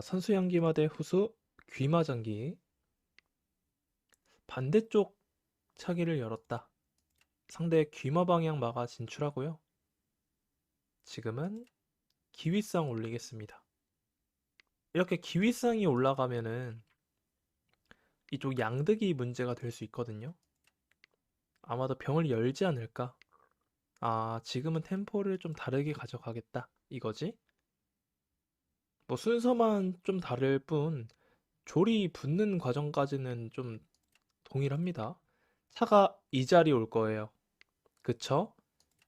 자, 선수 연기마 대 후수 귀마 장기. 반대쪽 차기를 열었다. 상대 귀마 방향 마가 진출하고요. 지금은 기위상 올리겠습니다. 이렇게 기위상이 올라가면은 이쪽 양득이 문제가 될 수 있거든요. 아마도 병을 열지 않을까? 아, 지금은 템포를 좀 다르게 가져가겠다. 이거지? 뭐 순서만 좀 다를 뿐 조리 붙는 과정까지는 좀 동일합니다. 차가 이 자리 올 거예요. 그쵸?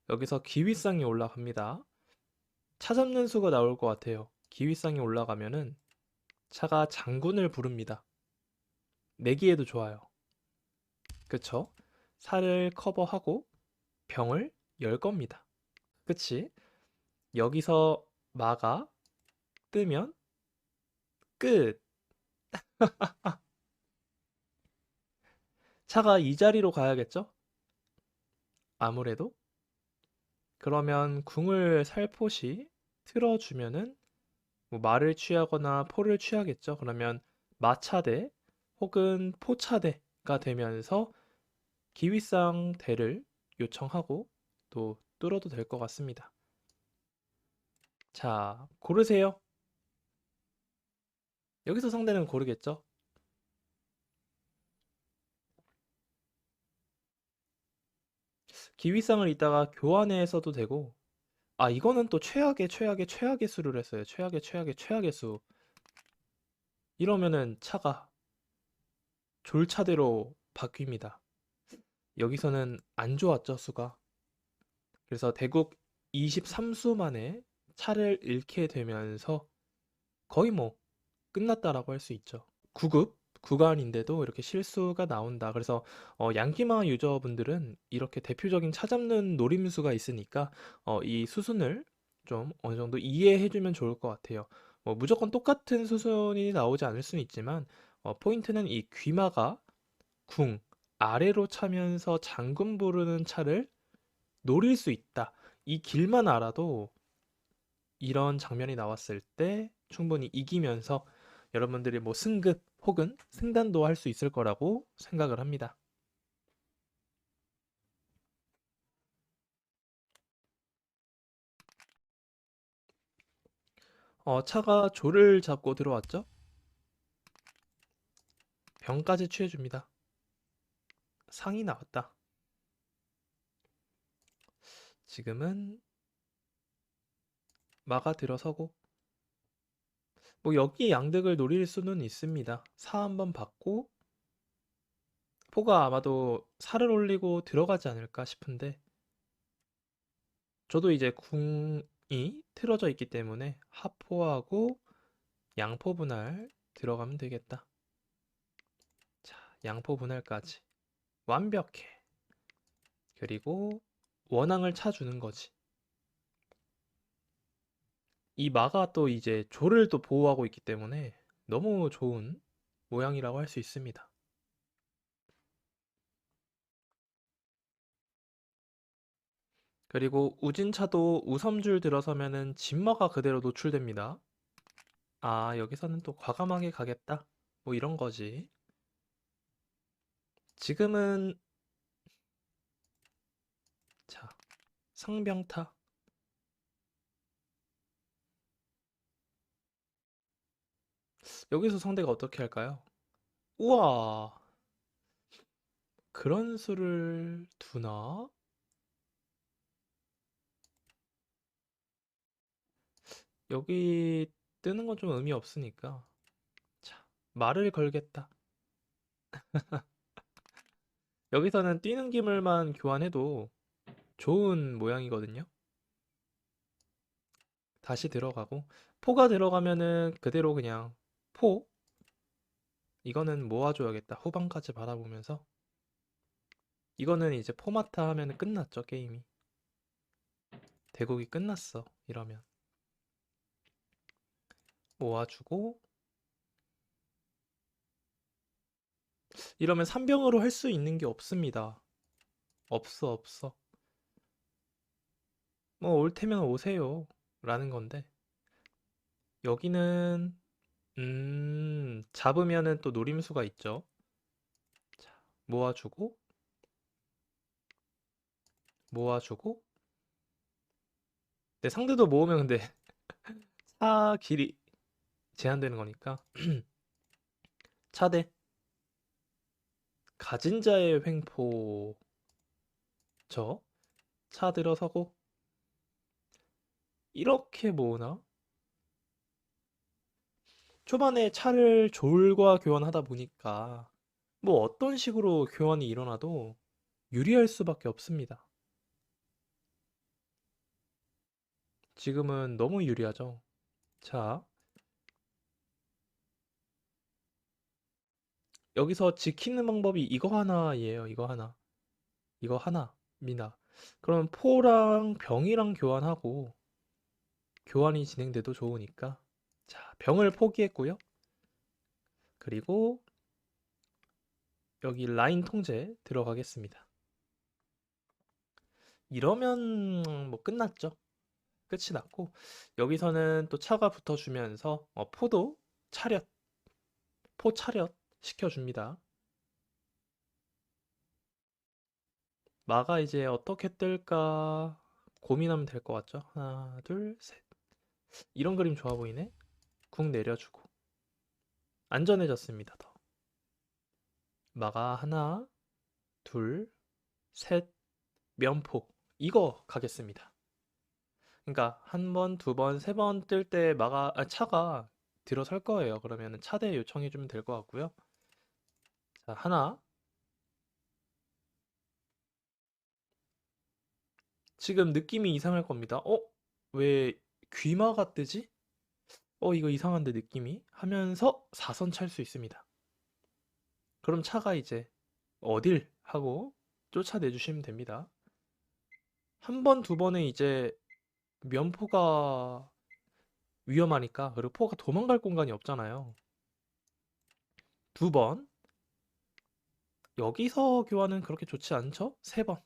여기서 기위상이 올라갑니다. 차 잡는 수가 나올 것 같아요. 기위상이 올라가면은 차가 장군을 부릅니다. 내기에도 좋아요. 그쵸? 살을 커버하고 병을 열 겁니다. 그치? 여기서 마가 뜨면 끝. 차가 이 자리로 가야겠죠? 아무래도. 그러면 궁을 살포시 틀어주면은 뭐 말을 취하거나 포를 취하겠죠. 그러면 마차대 혹은 포차대가 되면서 기위상 대를 요청하고 또 뚫어도 될 것 같습니다. 자, 고르세요. 여기서 상대는 고르겠죠? 기위상을 이따가 교환해서도 되고 아 이거는 또 최악의 최악의 최악의 수를 했어요. 최악의 최악의 최악의 수. 이러면은 차가 졸차대로 바뀝니다. 여기서는 안 좋았죠, 수가. 그래서 대국 23수 만에 차를 잃게 되면서 거의 뭐 끝났다라고 할 수 있죠. 9급 구간인데도 이렇게 실수가 나온다. 그래서 어, 양기마 유저분들은 이렇게 대표적인 찾잡는 노림수가 있으니까 어, 이 수순을 좀 어느 정도 이해해주면 좋을 것 같아요. 뭐 무조건 똑같은 수순이 나오지 않을 수는 있지만 어, 포인트는 이 귀마가 궁 아래로 차면서 장군 부르는 차를 노릴 수 있다. 이 길만 알아도 이런 장면이 나왔을 때 충분히 이기면서 여러분들이 뭐 승급 혹은 승단도 할 수 있을 거라고 생각을 합니다. 어, 차가 조를 잡고 들어왔죠? 병까지 취해줍니다. 상이 나왔다. 지금은 마가 들어서고 뭐 여기 양득을 노릴 수는 있습니다. 사 한번 받고 포가 아마도 살을 올리고 들어가지 않을까 싶은데 저도 이제 궁이 틀어져 있기 때문에 하포하고 양포 분할 들어가면 되겠다. 자, 양포 분할까지 완벽해. 그리고 원앙을 차주는 거지. 이 마가 또 이제 조를 또 보호하고 있기 때문에 너무 좋은 모양이라고 할 수 있습니다. 그리고 우진차도 우섬줄 들어서면은 진마가 그대로 노출됩니다. 아, 여기서는 또 과감하게 가겠다. 뭐 이런 거지. 지금은 자, 상병타 여기서 상대가 어떻게 할까요? 우와. 그런 수를 두나? 여기 뜨는 건 좀 의미 없으니까. 자, 말을 걸겠다. 여기서는 뛰는 기물만 교환해도 좋은 모양이거든요. 다시 들어가고 포가 들어가면은 그대로 그냥 포 이거는 모아줘야겠다. 후반까지 바라보면서 이거는 이제 포마타 하면 끝났죠 게임이. 대국이 끝났어 이러면 모아주고 이러면 3병으로 할 수 있는 게 없습니다. 없어 없어. 뭐 올 테면 오세요 라는 건데 여기는 음, 잡으면은 또 노림수가 있죠. 자, 모아주고, 모아주고. 네, 상대도 모으면 근데 차 길이 제한되는 거니까. 차대. 가진 자의 횡포. 저. 차 들어서고. 이렇게 모으나? 초반에 차를 졸과 교환하다 보니까 뭐 어떤 식으로 교환이 일어나도 유리할 수밖에 없습니다. 지금은 너무 유리하죠. 자, 여기서 지키는 방법이 이거 하나예요. 이거 하나. 이거 하나입니다. 그럼 포랑 병이랑 교환하고 교환이 진행돼도 좋으니까 자, 병을 포기했고요. 그리고 여기 라인 통제 들어가겠습니다. 이러면 뭐 끝났죠. 끝이 났고 여기서는 또 차가 붙어주면서 어, 포도 차렷 포 차렷 시켜줍니다. 마가 이제 어떻게 뜰까 고민하면 될 것 같죠? 하나, 둘, 셋. 이런 그림 좋아 보이네. 궁 내려주고 안전해졌습니다. 더. 마가 하나, 둘, 셋, 면포 이거 가겠습니다. 그러니까 한 번, 두 번, 세 번 뜰 때 마가 아, 차가 들어설 거예요. 그러면 차대 요청해 주면 될 것 같고요. 자, 하나. 지금 느낌이 이상할 겁니다. 어? 왜 귀마가 뜨지? 어, 이거 이상한데 느낌이? 하면서 4선 찰 수 있습니다. 그럼 차가 이제 어딜 하고 쫓아내 주시면 됩니다. 한 번, 두 번에 이제 면포가 위험하니까 그리고 포가 도망갈 공간이 없잖아요. 두 번. 여기서 교환은 그렇게 좋지 않죠? 세 번.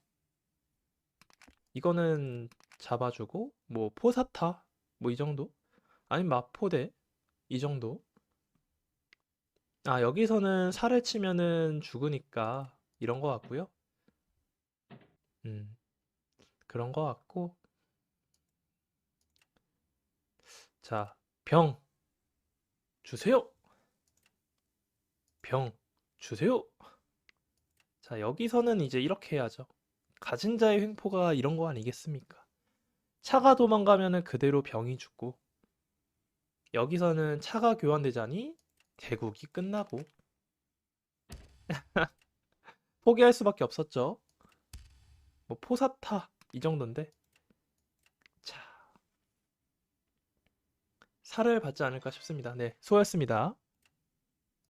이거는 잡아주고 뭐 포사타 뭐 이 정도? 아니면 마포대 이 정도? 아 여기서는 살을 치면은 죽으니까 이런 거 같고요. 음 그런 거 같고 자 병 주세요. 병 주세요. 자 여기서는 이제 이렇게 해야죠. 가진 자의 횡포가 이런 거 아니겠습니까? 차가 도망가면은 그대로 병이 죽고 여기서는 차가 교환되자니 대국이 끝나고 포기할 수밖에 없었죠. 뭐 포사타 이 정도인데 자 살을 받지 않을까 싶습니다. 네, 수고하셨습니다.